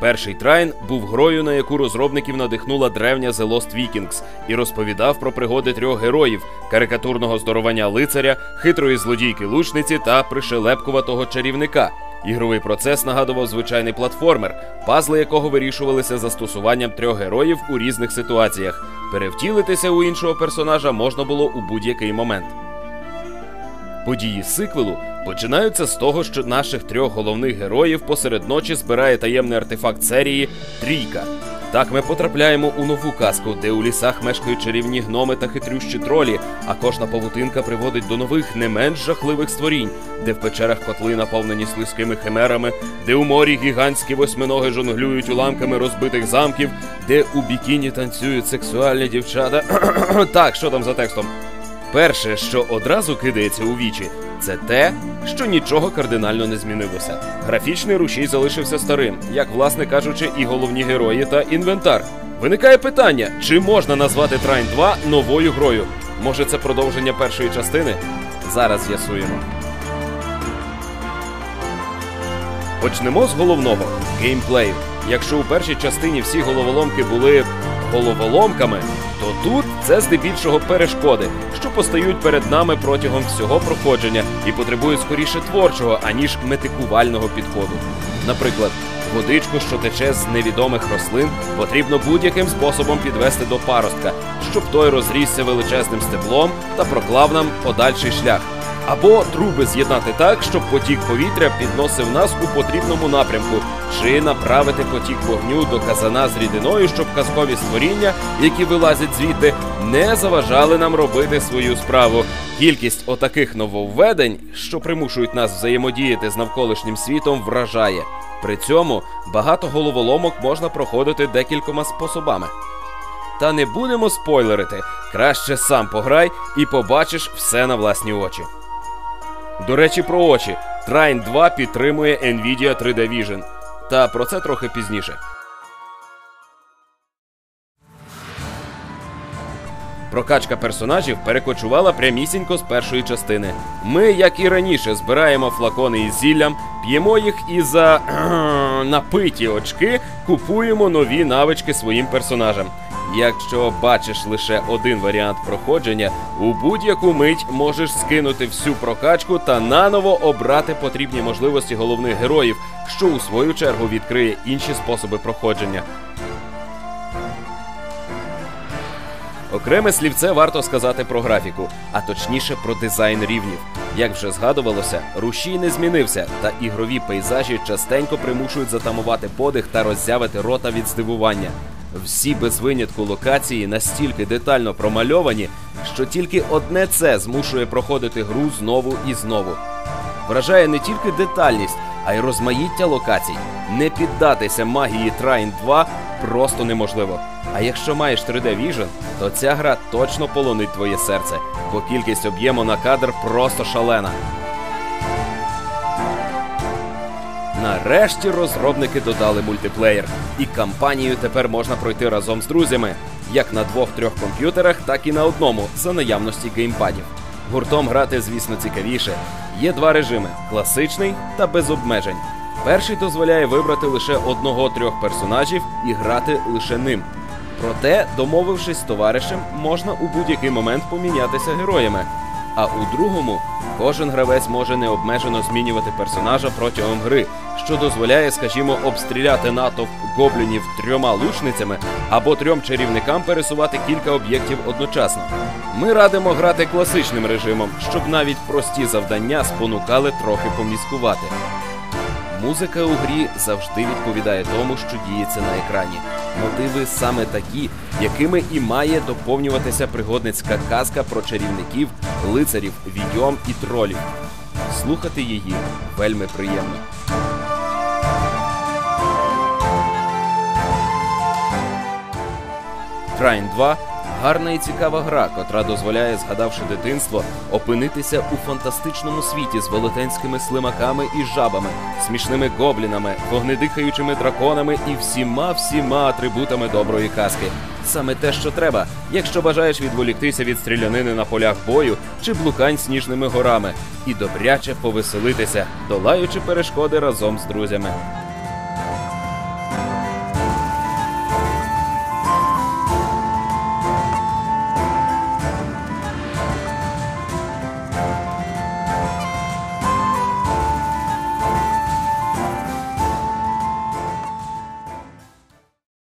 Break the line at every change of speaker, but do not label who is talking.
Перший трайн був грою, на яку розробників надихнула древня The Lost Vikings, і розповідав про пригоди трьох героїв: карикатурного здоровання лицаря, хитрої злодійки лучниці та пришелепкуватого чарівника. Ігровий процес нагадував звичайний платформер, пазли якого вирішувалися застосуванням трьох героїв у різних ситуаціях. Перевтілитися у іншого персонажа можна було у будь-який момент. Події сиквелу починаються з того, що наших трьох головних героїв посеред ночі збирає таємний артефакт серії Трійка. Так ми потрапляємо у нову казку, де у лісах мешкають чарівні гноми та хитрющі тролі, а кожна павутинка приводить до нових не менш жахливих створінь, де в печерах котли наповнені слизькими химерами, де у морі гігантські восьминоги жонглюють уламками розбитих замків, де у бікіні танцюють сексуальні дівчата. так, що там за текстом? Перше, що одразу кидається у вічі, це те, що нічого кардинально не змінилося. Графічний рушій залишився старим, як, власне кажучи, і головні герої та інвентар. Виникає питання, чи можна назвати Трайн 2 новою грою? Може, це продовження першої частини? Зараз з'ясуємо. Почнемо з головного геймплею. Якщо у першій частині всі головоломки були головоломками, то тут це здебільшого перешкоди, що постають перед нами протягом всього проходження і потребують скоріше творчого, аніж метикувального підходу. Наприклад, водичку, що тече з невідомих рослин, потрібно будь-яким способом підвести до паростка, щоб той розрісся величезним стеблом та проклав нам подальший шлях. Або труби з'єднати так, щоб потік повітря підносив нас у потрібному напрямку, чи направити потік вогню до казана з рідиною, щоб казкові створіння, які вилазять звідти, не заважали нам робити свою справу. Кількість отаких нововведень, що примушують нас взаємодіяти з навколишнім світом, вражає. При цьому багато головоломок можна проходити декількома способами. Та не будемо спойлерити. Краще сам пограй і побачиш все на власні очі. До речі, про очі. Trine 2 підтримує Nvidia 3D Vision. Та про це трохи пізніше. Прокачка персонажів перекочувала прямісінько з першої частини. Ми, як і раніше, збираємо флакони із зіллям, п'ємо їх і за напиті очки купуємо нові навички своїм персонажам. Якщо бачиш лише один варіант проходження, у будь-яку мить можеш скинути всю прокачку та наново обрати потрібні можливості головних героїв, що у свою чергу відкриє інші способи проходження. Окреме слівце варто сказати про графіку, а точніше про дизайн рівнів. Як вже згадувалося, рушій не змінився, та ігрові пейзажі частенько примушують затамувати подих та роззявити рота від здивування. Всі без винятку локації настільки детально промальовані, що тільки одне це змушує проходити гру знову і знову. Вражає не тільки детальність, а й розмаїття локацій. Не піддатися магії Trine 2 просто неможливо. А якщо маєш 3D Vision, то ця гра точно полонить твоє серце, бо кількість об'єму на кадр просто шалена. Нарешті розробники додали мультиплеєр, і кампанію тепер можна пройти разом з друзями, як на двох-трьох комп'ютерах, так і на одному за наявності геймпадів. Гуртом грати, звісно, цікавіше. Є два режими: класичний та без обмежень. Перший дозволяє вибрати лише одного-трьох персонажів і грати лише ним. Проте, домовившись з товаришем, можна у будь-який момент помінятися героями. А у другому кожен гравець може необмежено змінювати персонажа протягом гри, що дозволяє, скажімо, обстріляти натовп гоблінів трьома лучницями або трьом чарівникам пересувати кілька об'єктів одночасно. Ми радимо грати класичним режимом, щоб навіть прості завдання спонукали трохи поміскувати. Музика у грі завжди відповідає тому, що діється на екрані. Мотиви саме такі, якими і має доповнюватися пригодницька казка про чарівників, лицарів, відьом і тролів. Слухати її вельми приємно. Trine 2 гарна і цікава гра, котра дозволяє, згадавши дитинство, опинитися у фантастичному світі з велетенськими слимаками і жабами, смішними гоблінами, вогнедихаючими драконами і всіма всіма атрибутами доброї казки. Саме те, що треба, якщо бажаєш відволіктися від стрілянини на полях бою чи блукань сніжними горами, і добряче повеселитися, долаючи перешкоди разом з друзями.